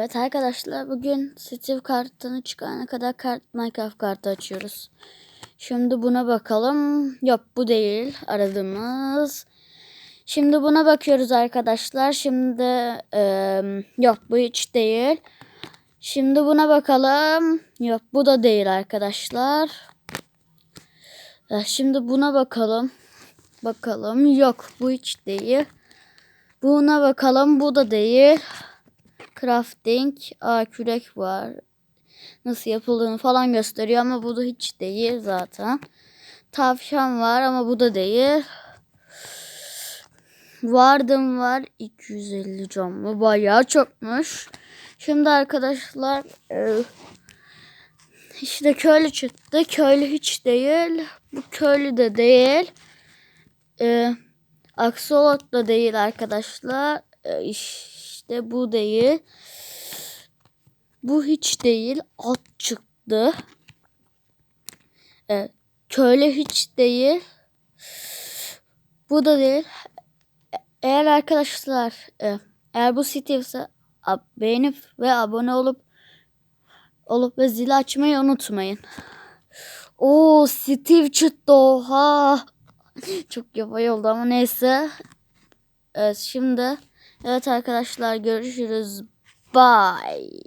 Evet arkadaşlar bugün Steve kartını çıkarana kadar kart Minecraft kartı açıyoruz. Şimdi buna bakalım. Yok bu değil aradığımız. Şimdi buna bakıyoruz arkadaşlar. Şimdi eee, yok bu hiç değil. Şimdi buna bakalım. Yok bu da değil arkadaşlar. Eh, Şimdi buna bakalım. Bakalım. Yok bu hiç değil. Buna bakalım. Bu da değil. Crafting. Aa kürek var. Nasıl yapıldığını falan gösteriyor ama bu da hiç değil zaten. Tavşan var ama bu da değil. Vardım var 250 cam bu bayağı çokmuş. Şimdi arkadaşlar e, işte köylü çıktı. Köylü hiç değil. Bu köylü de değil. E, aksolot da değil arkadaşlar. E, işte bu değil. Bu hiç değil. At çıktı. E, köylü hiç değil. Bu da değil. Eğer arkadaşlar e, eğer bu ab- beğenip ve abone olup olup ve zili açmayı unutmayın. Oo Steve çıktı oha. Çok yapay oldu ama neyse. Evet şimdi evet arkadaşlar görüşürüz. Bye.